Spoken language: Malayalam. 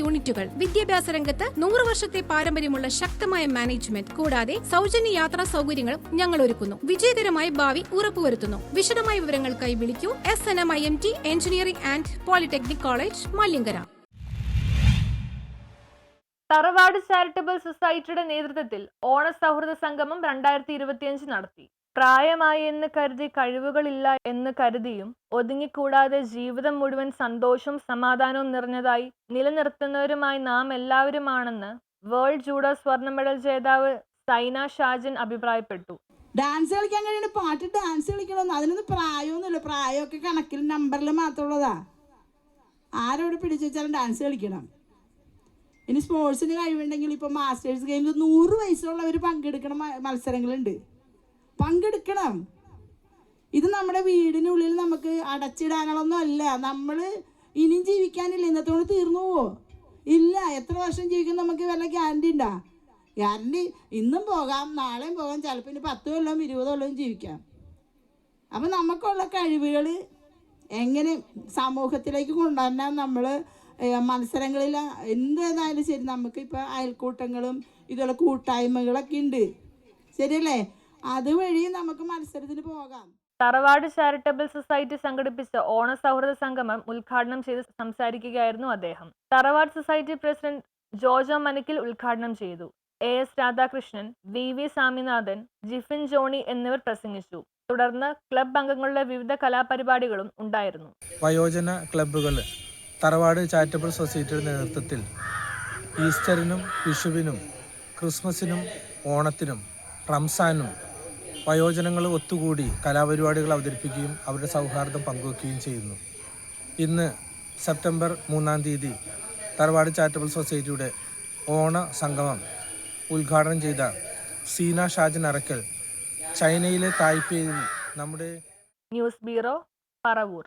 യൂണിറ്റുകൾ. വിദ്യാഭ്യാസ രംഗത്ത് നൂറ് വർഷത്തെ പാരമ്പര്യമുള്ള ശക്തമായ മാനേജ്മെന്റ്. കൂടാതെ സൗജന്യ യാത്രാ സൗകര്യങ്ങളും ഞങ്ങൾ ഒരുക്കുന്നു വിജയകരമായ ഭാവി ഉറപ്പുവരുത്തുന്നു. വിശദമായ വിവരങ്ങൾക്കായി വിളിക്കൂ. S N M I M T engineering and polytechnic college Malyankara. Tharavad charitable സൊസൈറ്റിയുടെ നേതൃത്വത്തിൽ ഓണ സൗഹൃദ സംഗമം രണ്ടായിരത്തി ഇരുപത്തിയഞ്ച് നടത്തി. പ്രായമായി എന്ന് കരുതി കഴിവുകളില്ല എന്ന് കരുതിയും ഒതുങ്ങിക്കൂടാതെ ജീവിതം മുഴുവൻ സന്തോഷവും സമാധാനവും നിറഞ്ഞതായി നിലനിർത്തുന്നവരുമായി നാം എല്ലാവരുമാണെന്ന് വേൾഡ് ജൂഡോ സ്വർണ മെഡൽ ജേതാവ് സൈന ഷാജിൻ അഭിപ്രായപ്പെട്ടു. ഡാൻസ് കളിക്കാൻ കഴിയുന്ന പാട്ട് ഡാൻസ് കളിക്കണമെന്ന് അതിനൊന്നും പ്രായമൊന്നുമില്ല. പ്രായമൊക്കെ കണക്കിൽ നമ്പറിൽ മാത്രമുള്ളതാ. ആരോട് പിടിച്ചു വെച്ചാലും ഡാൻസ് കളിക്കണം. ഇനി സ്പോർട്സിന് കഴിവുണ്ടെങ്കിൽ ഇപ്പോൾ മാസ്റ്റേഴ്സ് ഗെയിമിൽ നൂറ് വയസ്സുള്ളവർ പങ്കെടുക്കണ മത്സരങ്ങളുണ്ട്. പങ്കെടുക്കണം. ഇത് നമ്മുടെ വീടിനുള്ളിൽ നമുക്ക് അടച്ചിടാനുള്ളൊന്നും അല്ല. നമ്മൾ ഇനിയും ജീവിക്കാനില്ല. ഇന്നത്തോട് തീർന്നു പോവോ? ഇല്ല. എത്ര വർഷം ജീവിക്കും നമുക്ക് വല്ല ഗ്യാരണ്ടി ഉണ്ടാ? ഗ്യാരണ്ടി ഇന്നും പോകാം. നാളെയും പോകാം. ചിലപ്പോൾ ഇനി പത്ത് കൊല്ലം ഇരുപത് കൊല്ലം ജീവിക്കാം. അപ്പം നമുക്കുള്ള കഴിവുകൾ എങ്ങനെ സമൂഹത്തിലേക്ക് കൊണ്ടുവരാൻ നമ്മൾ മത്സരങ്ങളിൽ എന്തായാലും ശരി നമുക്കിപ്പോൾ അയൽക്കൂട്ടങ്ങളും ഇതുപോലെ കൂട്ടായ്മകളൊക്കെ ഉണ്ട്. ശരിയല്ലേ? അതുവഴി നമുക്ക് മത്സരത്തിന് പോകാം. തറവാട് ചാരിറ്റബിൾ സൊസൈറ്റി സംഘടിപ്പിച്ച ഓണ സൗഹൃദ സംഗമം ഉദ്ഘാടനം ചെയ്ത് സംസാരിക്കുകയായിരുന്നു അദ്ദേഹം. തറവാട് സൊസൈറ്റി പ്രസിഡന്റ് ജോജോ മനക്കിൽ ഉദ്ഘാടനം ചെയ്തു. A S Radhakrishnan V V Swaminathan Jifin Johny എന്നിവർ പ്രസംഗിച്ചു. തുടർന്ന് ക്ലബ് അംഗങ്ങളുടെ വിവിധ കലാപരിപാടികളും ഉണ്ടായിരുന്നു. വയോജന ക്ലബ്ബുകൾ തറവാട് ചാരിറ്റബിൾ സൊസൈറ്റിയുടെ നേതൃത്വത്തിൽ ഈസ്റ്ററിനും വിഷുവിനും ക്രിസ്മസിനും ഓണത്തിനും റംസാനും വയോജനങ്ങൾ ഒത്തുകൂടി കലാപരിപാടികൾ അവതരിപ്പിക്കുകയും അവരുടെ സൗഹാർദ്ദം പങ്കുവയ്ക്കുകയും ചെയ്യുന്നു. ഇന്ന് സെപ്റ്റംബർ മൂന്നാം തീയതി തറവാട് ചാരിറ്റബിൾ സൊസൈറ്റിയുടെ ഓണ സംഗമം ഉദ്ഘാടനം ചെയ്ത സീന ഷാജൻ അറക്കൽ ചൈനയിലെ തായ്പേയിൽ നമ്മുടെ ന്യൂസ് ബ്യൂറോ പറവൂർ.